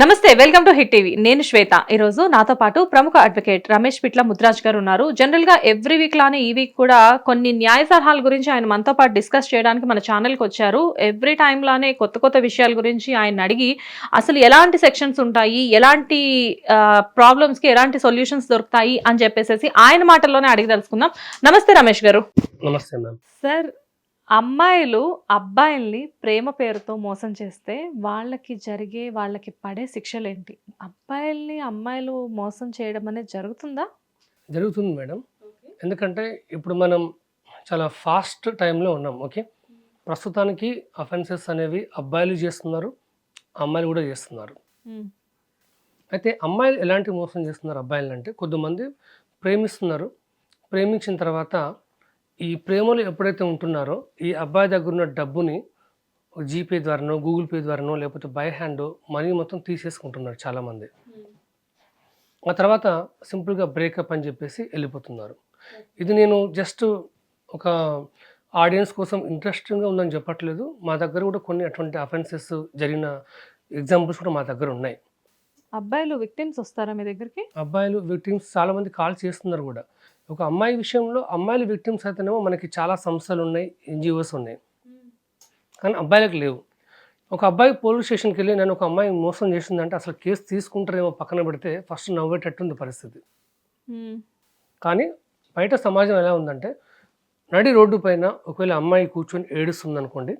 నమస్తే welcome to hit TV. నేను శ్వేత. ఈ రోజు నాతో పాటు ప్రముఖ అడ్వకేట్ రమేష్ పిట్ల ముద్రాజ్ గారు ఉన్నారు. జనరల్గా ఎవ్రీ వీక్ లానే ఈ వీక్ కూడా కొన్ని న్యాయ సలహాల గురించి ఆయన మనతో పాటు డిస్కస్ చేయడానికి మన ఛానల్కి వచ్చారు. ఎవ్రీ టైం లానే కొత్త కొత్త విషయాల గురించి ఆయన అడిగి అసలు ఎలాంటి సెక్షన్స్ ఉంటాయి ఎలాంటి ప్రాబ్లమ్స్కి ఎలాంటి సొల్యూషన్స్ దొరుకుతాయి అని చెప్పేసి ఆయన మాటల్లోనే అడిగి తెలుసుకుందాం. నమస్తే రమేష్ గారు. నమస్తే సార్ అమ్మాయిలు అబ్బాయిల్ని ప్రేమ పేరుతో మోసం చేస్తే వాళ్ళకి జరిగే వాళ్ళకి పడే శిక్షలేంటి? అబ్బాయిల్ని అమ్మాయిలు మోసం చేయడం అనేది జరుగుతుందా? జరుగుతుంది మేడం. ఎందుకంటే ఇప్పుడు మనం చాలా ఫాస్ట్ టైంలో ఉన్నాం ఓకే? ప్రస్తుతానికి అఫెన్సెస్ అనేవి అబ్బాయిలు చేస్తున్నారు అమ్మాయిలు కూడా చేస్తున్నారు. అయితే అమ్మాయిలు ఎలాంటి మోసం చేస్తున్నారు అబ్బాయిలు అంటే కొద్దిమంది ప్రేమిస్తున్నారు. ప్రేమించిన తర్వాత ఈ ప్రేమలు ఎప్పుడైతే ఉంటున్నారో ఈ అబ్బాయి దగ్గర ఉన్న డబ్బుని జీపే ద్వారానో గూగుల్ పే ద్వారానో లేకపోతే బై హ్యాండ్ మనీ మొత్తం తీసేసుకుంటున్నారు చాలామంది. ఆ తర్వాత సింపుల్గా బ్రేకప్ అని చెప్పేసి వెళ్ళిపోతున్నారు. ఇది నేను జస్ట్ ఒక ఆడియన్స్ కోసం ఇంట్రెస్టింగ్గా ఉందని చెప్పట్లేదు. మా దగ్గర కూడా కొన్ని అటువంటి అఫెన్సెస్ జరిగిన ఎగ్జాంపుల్స్ కూడా మా దగ్గర ఉన్నాయి. అబ్బాయిలు విక్టిమ్స్ వస్తారా మీ దగ్గరికి? అబ్బాయిలు విక్టిమ్స్ చాలా మంది కాల్ చేస్తున్నారు కూడా. ఒక అమ్మాయి విషయంలో అమ్మాయిలు విక్టిమ్స్ అయితేనేమో మనకి చాలా సంస్థలు ఉన్నాయి ఎన్జిఓస్ ఉన్నాయి. కానీ అబ్బాయిలకు లేవు. ఒక అబ్బాయి పోలీస్ స్టేషన్కి వెళ్ళి నేను ఒక అమ్మాయి మోసం చేసిందంటే అసలు కేసు తీసుకుంటారేమో పక్కన పెడితే ఫస్ట్ నవ్వేటట్టుంది పరిస్థితి. కానీ బయట సమాజం ఎలా ఉందంటే నడి రోడ్డు పైన ఒకవేళ అమ్మాయి కూర్చొని ఏడుస్తుంది అనుకోండి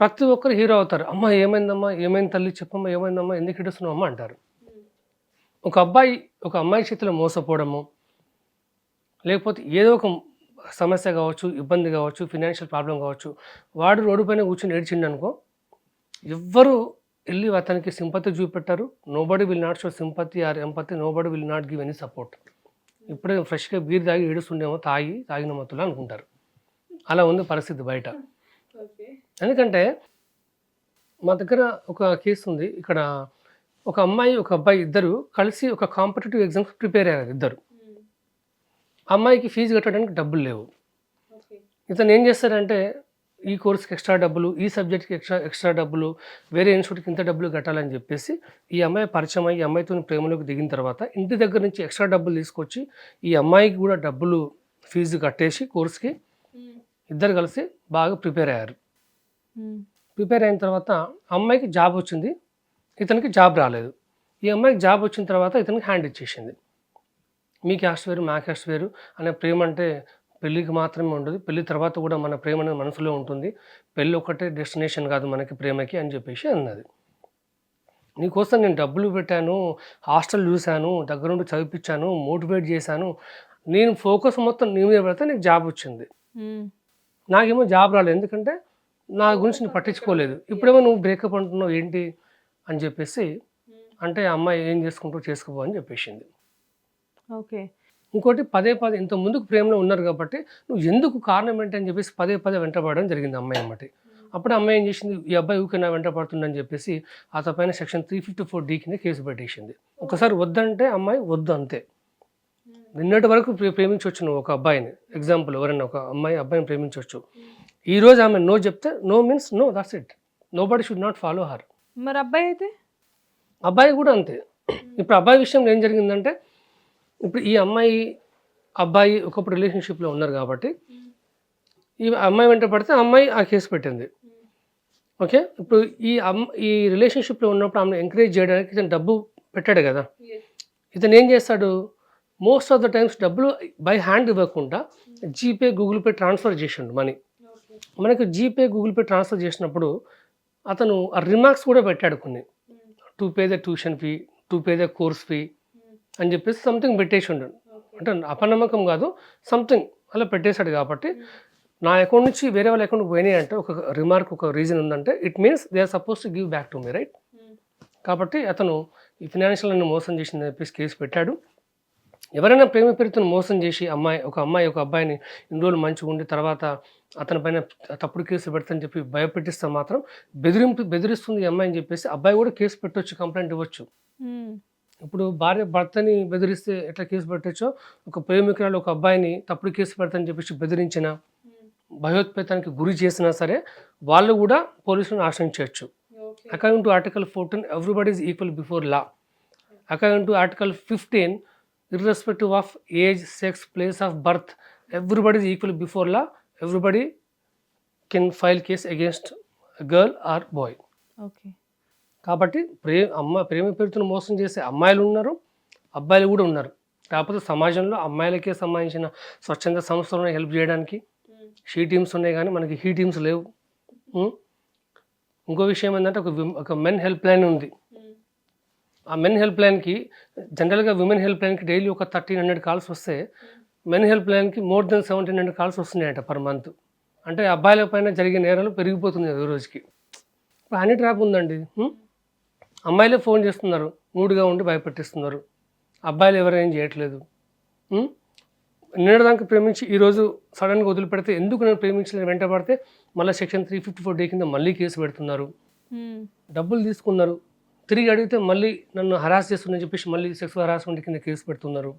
ప్రతి ఒక్కరు హీరో అవుతారు. అమ్మ ఏమైందమ్మా? ఏమైంది తల్లి? చెప్పమ్మా ఏమైందమ్మా? ఎందుకు ఏడుస్తున్నావు? అమ్మ అంటారు. ఒక అబ్బాయి ఒక అమ్మాయి చేతిలో మోసపోవడము లేకపోతే ఏదో ఒక సమస్య కావచ్చు ఇబ్బంది కావచ్చు ఫినాన్షియల్ ప్రాబ్లం కావచ్చు వాడు రోడ్డు పైన కూర్చొని ఏడ్చిండు అనుకో ఎవ్వరు వెళ్ళి అతనికి సింపతి చూపెట్టారు. Nobody will not show sympathy or empathy nobody will not give any support ఇప్పుడే ఫ్రెష్గా బీర్ తాగి ఏడుస్తుండేమో తాగి తాగిన మత్తులు అనుకుంటారు. అలా ఉంది పరిస్థితి బయట. ఎందుకంటే మా దగ్గర ఒక కేసు ఉంది. ఇక్కడ ఒక అమ్మాయి ఒక అబ్బాయి ఇద్దరు కలిసి ఒక కాంపిటేటివ్ ఎగ్జామ్స్ ప్రిపేర్ అయ్యారు ఇద్దరు. అమ్మాయికి ఫీజు కట్టడానికి డబ్బులు లేవు. ఇతను ఏం చేస్తారంటే ఈ కోర్స్కి ఎక్స్ట్రా డబ్బులు ఈ సబ్జెక్ట్కి ఎక్స్ట్రా ఎక్స్ట్రా డబ్బులు వేరే ఇన్స్టిట్యూట్కి ఇంత డబ్బులు కట్టాలని చెప్పేసి ఈ అమ్మాయి పరిచయం అయ్యి ఈ అమ్మాయితో ప్రేమలోకి దిగిన తర్వాత ఇంటి దగ్గర నుంచి ఎక్స్ట్రా డబ్బులు తీసుకొచ్చి ఈ అమ్మాయికి కూడా డబ్బులు ఫీజు కట్టేసి కోర్స్కి ఇద్దరు కలిసి బాగా ప్రిపేర్ అయ్యారు. ప్రిపేర్ అయిన తర్వాత అమ్మాయికి జాబ్ వచ్చింది. ఇతనికి జాబ్ రాలేదు. ఈ అమ్మాయికి జాబ్ వచ్చిన తర్వాత ఇతనికి హ్యాండ్ ఇచ్చేసింది. మీ క్యాస్ట్ వేరు మా క్యాస్ట్ వేరు అనే ప్రేమ అంటే పెళ్ళికి మాత్రమే ఉండదు. పెళ్ళి తర్వాత కూడా మన ప్రేమ అనేది మనసులో ఉంటుంది. పెళ్ళి ఒకటే డెస్టినేషన్ కాదు మనకి ప్రేమకి అని చెప్పేసి అన్నది. నీకోసం నేను డబ్బులు పెట్టాను హాస్టల్ చూశాను దగ్గరుండి చదివిపించాను మోటివేట్ చేశాను. నేను ఫోకస్ మొత్తం నీ మీద పెడితే నీకు జాబ్ వచ్చింది. నాకేమో జాబ్ రాలేదు. ఎందుకంటే నా గురించి నువ్వు పట్టించుకోలేదు. ఇప్పుడేమో నువ్వు బ్రేకప్ అంటున్నావు ఏంటి? అని చెప్పేసి అంటే అమ్మాయి ఏం చేసుకుంటావు చేసుకోపో అని చెప్పేసింది. ఓకే. ఇంకోటి పదే పదే ఇంత ముందుకు ప్రేమలో ఉన్నారు కాబట్టి నువ్వు ఎందుకు కారణం ఏంటి అని చెప్పేసి పదే పదే వెంటబడడం జరిగింది అమ్మాయి అమ్మటి. అప్పుడు అమ్మాయి ఏం చేసింది? ఈ అబ్బాయి ఊకే నా వెంట పడుతుందని చెప్పేసి అతని పైన section three fifty four D కింద కేసు పెట్టేసింది. ఒకసారి వద్దంటే అమ్మాయి వద్దు అంతే. నిన్నటి వరకు ప్రే- ప్రేమించవచ్చు నువ్వు ఒక అబ్బాయిని. ఎగ్జాంపుల్ ఎవరైనా ఒక అమ్మాయి అబ్బాయిని ప్రేమించవచ్చు ఈ రోజు ఆమె నో చెప్తే no means no that's it. Nobody should not follow her మరి అబ్బాయి అయితే? అబ్బాయి కూడా అంతే. ఇప్పుడు అబ్బాయి విషయంలో ఏం జరిగిందంటే ఇప్పుడు ఈ అమ్మాయి అబ్బాయి ఒకప్పుడు రిలేషన్షిప్లో ఉన్నారు కాబట్టి ఈ అమ్మాయి వెంట పడితే అమ్మాయి ఆ కేసు పెట్టింది. ఓకే? ఇప్పుడు ఈ అమ్ ఈ రిలేషన్షిప్లో ఉన్నప్పుడు ఆమెను ఎంకరేజ్ చేయడానికి ఇతను డబ్బు పెట్టాడు కదా. ఇతను ఏం చేస్తాడు? మోస్ట్ ఆఫ్ ద టైమ్స్ డబ్బులు బై హ్యాండ్ ఇవ్వకుండా జీపే గూగుల్ పే ట్రాన్స్ఫర్ చేసిండు మనీ. మనకు జీపే గూగుల్ పే ట్రాన్స్ఫర్ చేసినప్పుడు అతను ఆ రిమార్క్స్ కూడా పెట్టాడు కొన్ని. To pay the tuition fee to pay the course fee అని చెప్పేసి సంథింగ్ పెట్టేసి ఉండాడు. అంటే అపనమ్మకం కాదు సంథింగ్ అలా పెట్టేశాడు కాబట్టి నా అకౌంట్ నుంచి వేరే వాళ్ళ అకౌంట్కి పోయినాయి అంటే ఒక రిమార్క్ ఒక రీజన్ ఉందంటే it means they are suppose to give back to me right కాబట్టి అతను ఈ ఫినాన్షియల్ నన్ను మోసం చేసిందని చెప్పేసి కేసు పెట్టాడు. ఎవరైనా ప్రేమ పేరుతో మోసం చేసి అమ్మాయి ఒక అమ్మాయి ఒక అబ్బాయిని ఇన్ని రోజులు మంచిగా ఉండి తర్వాత అతని పైన తప్పుడు కేసు పెడతాని చెప్పి భయపెట్టిస్తే మాత్రం బెదిరింపు బెదిరిస్తుంది ఈ అమ్మాయి అని చెప్పేసి అబ్బాయి కూడా కేసు పెట్టొచ్చు కంప్లైంట్ ఇవ్వచ్చు. Hmm. ఇప్పుడు భార్య భర్తని బెదిరిస్తే ఎట్లా కేసు పెట్టచ్చో? ఒక ప్రేమికురాలు ఒక అబ్బాయిని తప్పుడు కేసు పెడతానని చెప్పేసి బెదిరించిన భయోత్పేతానికి గురి చేసినా సరే వాళ్ళు కూడా పోలీసులను ఆశ్రయించవచ్చు according to article fourteen everybody is equal before law. According to article fifteen irrespective of age sex place of birth everybody is equal before law. Everybody can file case against girl or boy. Okay. కాబట్టి ప్రే అమ్మ ప్రేమ పేరుతో మోసం చేసే అమ్మాయిలు ఉన్నారు అబ్బాయిలు కూడా ఉన్నారు. కాకపోతే సమాజంలో అమ్మాయిలకే సంబంధించిన స్వచ్ఛంద సంస్థలను హెల్ప్ చేయడానికి. షీ టీమ్స్ ఉన్నాయి కానీ మనకి హీ టీమ్స్ లేవు? ఇంకో విషయం ఏంటంటే ఒక ఒక మెన్ హెల్ప్ లైన్ ఉంది. ఆ మెన్ హెల్ప్ లైన్కి జనరల్గా విమెన్ హెల్ప్ లైన్కి డైలీ ఒక థర్టీన్ హండ్రెడ్ కాల్స్ వస్తే మెన్ హెల్ప్ లైన్కి more than seventeen hundred calls వస్తున్నాయట per month. అంటే అబ్బాయిల పైన జరిగే నేరాలు పెరిగిపోతుంది ఈ రోజుకి. ఇప్పుడు హనీ ట్రాప్ ఉందండి? అమ్మాయిలే ఫోన్ చేస్తున్నారు మూడుగా ఉండి భయపెట్టిస్తున్నారు. అబ్బాయిలు ఎవరు ఏం చేయట్లేదు. ఉం? నిన్నటిదాకా ప్రేమించి ఈరోజు సడన్గా వదిలిపెడితే ఎందుకు నేను ప్రేమించలేదు వెంట పడితే మళ్ళీ section three fifty four D కింద మళ్ళీ కేసు పెడుతున్నారు. డబ్బులు తీసుకున్నారు. తిరిగి అడిగితే మళ్ళీ నన్ను హరాస్ చేస్తుందని చెప్పేసి మళ్ళీ సెక్సువల్ హరాస్మెంట్ కింద కేసు పెడుతున్నారు.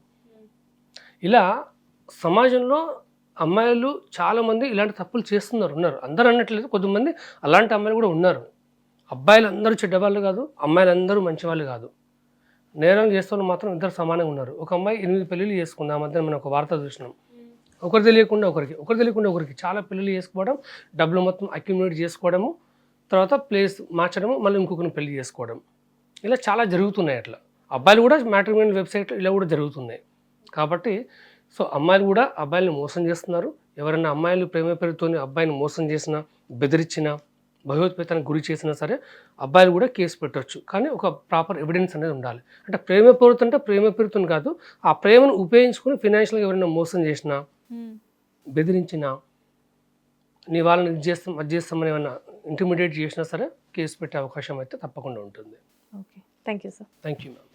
ఇలా సమాజంలో అమ్మాయిలు చాలామంది ఇలాంటి తప్పులు చేస్తున్నారు ఉన్నారు. అందరూ అనట్లేదు. కొద్దిమంది అలాంటి అమ్మాయిలు కూడా ఉన్నారు. అబ్బాయిలు అందరూ చెడ్డవాళ్ళు కాదు అమ్మాయిలు అందరూ మంచివాళ్ళు కాదు. నేరం చేస్తున్న మాత్రం ఇద్దరు సమానంగా ఉన్నారు. ఒక అమ్మాయి ఎనిమిది పెళ్ళిళ్ళు చేసుకుంది ఆ మనం ఒక వార్త చూసినాం. ఒకరు తెలియకుండా ఒకరికి ఒకరు తెలియకుండా ఒకరికి చాలా పెళ్ళిళ్ళు చేసుకోవడం డబ్బులు మొత్తం అక్యుమిలేట్ చేసుకోవడము తర్వాత ప్లేస్ మార్చడము మళ్ళీ ఇంకొకరిని పెళ్ళి చేసుకోవడం. ఇలా చాలా జరుగుతున్నాయి అట్లా. అబ్బాయిలు కూడా మ్యాట్రిమోనియల్ వెబ్సైట్లో ఇలా కూడా జరుగుతున్నాయి. కాబట్టి సో అమ్మాయిలు కూడా అబ్బాయిలను మోసం చేస్తున్నారు. ఎవరైనా అమ్మాయిలు ప్రేమ పేరుతోని అబ్బాయిని మోసం చేసినా బెదిరించినా భయోత్పేతనకు గురి చేసినా సరే అబ్బాయిలు కూడా కేసు పెట్టవచ్చు కానీ ఒక ప్రాపర్ ఎవిడెన్స్ అనేది ఉండాలి. అంటే ప్రేమ పెరుగుతుంటే ప్రేమ పెరుగుతుంది కాదు ఆ ప్రేమను ఉపయోగించుకుని ఫినాన్షియల్గా ఎవరైనా మోసం చేసినా బెదిరించినా నీ వాళ్ళని ఇది చేస్తాం అది చేస్తామని ఏమైనా ఇంటిమీడియట్ చేసినా సరే కేసు పెట్టే అవకాశం అయితే తప్పకుండా ఉంటుంది. Okay. Thank you sir. Thank you ma'am.